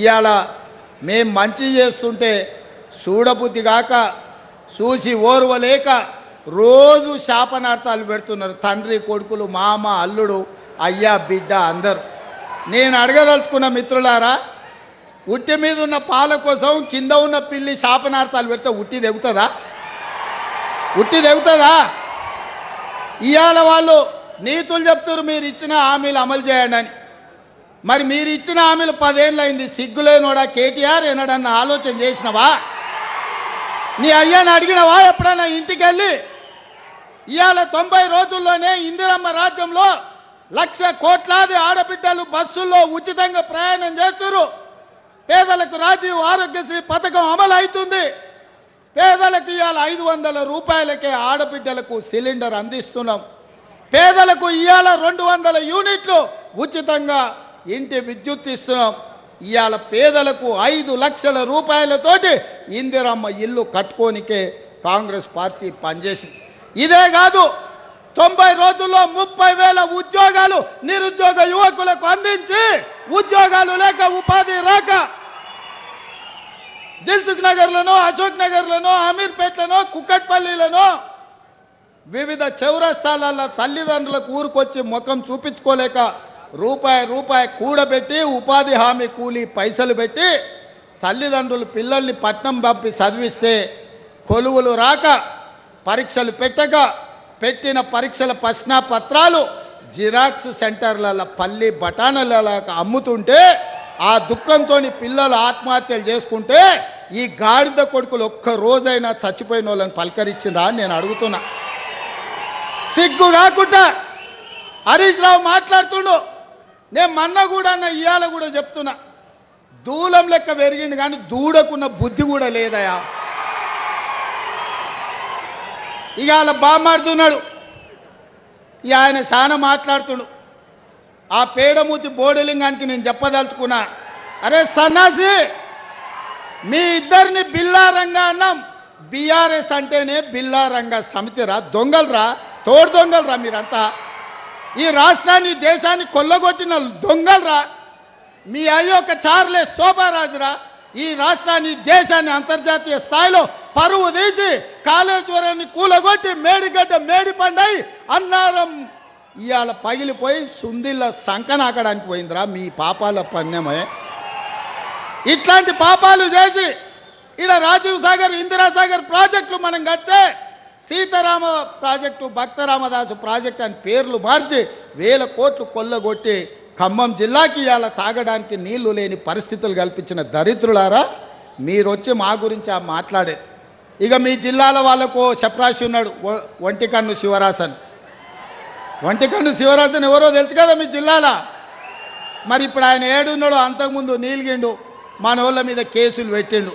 ఇవాళ మేం మంచి చేస్తుంటే చూడబుద్ధి కాక చూసి ఓర్వలేక రోజు శాపనార్థాలు పెడుతున్నారు. తండ్రి కొడుకులు మామ అల్లుడు అయ్యా బిడ్డ అందరూ. నేను అడగదలుచుకున్న మిత్రులారా ఉట్టి మీద ఉన్న పాల కోసం కింద ఉన్న పిల్లి శాపనార్థాలు పెడితే ఉట్టి దెగుతుందా ఉట్టి దెగుతుందా ఇవాళ వాళ్ళు నీతులు చెప్తారు మీరు ఇచ్చిన హామీలు అమలు చేయండి అని. మరి మీరు ఇచ్చిన హామీలు పదేళ్ళైంది సిగ్గులేనోడా? కేటీఆర్ ఏనాడన్న ఆలోచన చేసినవా? నీ అయ్యాని అడిగినవా ఎప్పుడైనా ఇంటికి వెళ్ళి ఇవాళ తొంభై రోజుల్లోనే ఇందిరమ్మ రాజ్యంలో లక్ష కోట్లాది ఆడబిడ్డలు బస్సుల్లో ఉచితంగా ప్రయాణం చేస్తున్నారు పేదలకు రాజీవ్ ఆరోగ్యశ్రీ పథకం అమలు అవుతుంది పేదలకు ఇవాళ ఐదు వందల రూపాయలకే ఆడబిడ్డలకు సిలిండర్ అందిస్తున్నాం. పేదలకు ఇవాళ రెండు వందల యూనిట్లు ఉచితంగా ఇంటి విద్యుత్ ఇస్తున్నాం. ఇవాళ పేదలకు ఐదు లక్షల రూపాయలతోటి ఇందిరమ్మ ఇల్లు కట్టుకోనికే కాంగ్రెస్ పార్టీ పనిచేసింది. ఇదే కాదు తొంభై రోజుల్లో ముప్పై వేల ఉద్యోగాలు నిరుద్యోగ యువకులకు అందించి ఉద్యోగాలు లేక ఉపాధి రాక దిల్సుఖ్ నగర్లను అశోక్ నగర్లను అమీర్పేట్లను కుక్కట్పల్లిలను వివిధ చౌరస్థానాల తల్లిదండ్రులకు ఊరుకొచ్చి ముఖం చూపించుకోలేక రూపాయి రూపాయి కూడబెట్టి ఉపాధి హామీ కూలీ పైసలు పెట్టి తల్లిదండ్రులు పిల్లల్ని పట్నం పంపి చదివిస్తే కొలువులు రాక పరీక్షలు పెట్టక పెట్టిన పరీక్షల ప్రశ్న పత్రాలు జిరాక్స్ సెంటర్లలో పల్లి బఠానీలలో అమ్ముతుంటే ఆ దుఃఖంతో పిల్లలు ఆత్మహత్యలు చేసుకుంటే ఈ గాడిద కొడుకులు ఒక్క రోజైనా చచ్చిపోయిన వాళ్ళని పలకరించిందా అని నేను అడుగుతున్నా. సిగ్గు కాకుండా హరీష్ రావు మాట్లాడుతుండు. నేను మొన్న కూడా అన్న ఇవాళ కూడా చెప్తున్నా. దూలం లెక్క పెరిగింది కానీ దూడకున్న బుద్ధి కూడా లేదయా? ఇక అలా బామాడుతున్నాడు ఇక ఆయన చాలా మాట్లాడుతుండు. ఆ పేడమూతి బోడలింగానికి నేను చెప్పదలుచుకున్నా. అరే సన్నాసి మీ ఇద్దరిని బిల్లారంగా అన్నాం. బీఆర్ఎస్ అంటేనే బిల్లారంగా సమితిరా దొంగలరా తోడు దొంగలరా మీరంతా? ఈ రాష్ట్రాన్ని దేశాన్ని కొల్లగొట్టిన దొంగలరా. మీ అయ్యొక్క చార్లే శోభారాజురా. ఈ రాష్ట్రాన్ని దేశాన్ని అంతర్జాతీయ స్థాయిలో పరువు తీసి కాళేశ్వరాన్ని కూలగొట్టి మేడిగడ్డ మేడి పండై అన్నారం ఇవాళ పగిలిపోయి సుందిళ్ళ సంకనాకడానికి పోయిందిరా మీ పాపాల పణ్యమే ఇట్లాంటి పాపాలు చేసి ఇక్కడ రాజీవ్ సాగర్ ఇందిరాసాగర్ ప్రాజెక్టులు మనం కట్టే సీతారామ ప్రాజెక్టు భక్తరామదాసు ప్రాజెక్ట్ అని పేర్లు మార్చి వేల కోట్లు కొల్లగొట్టి ఖమ్మం జిల్లాకి ఇవాళ తాగడానికి నీళ్ళు లేని పరిస్థితులు కల్పించిన దరిద్రులారా మీరు వచ్చి మా గురించి ఆ మాట్లాడే. ఇక మీ జిల్లాల వాళ్ళకు చెప్రాసి ఉన్నాడు ఒంటికన్ను శివరాసన్ ఒంటికన్ను శివరాసన్ ఎవరో తెలుసు కదా మీ జిల్లాలో? మరి ఇప్పుడు ఆయన ఏడున్నాడు అంతకుముందు నీలిగిండు మన వాళ్ళ మీద కేసులు పెట్టిండు.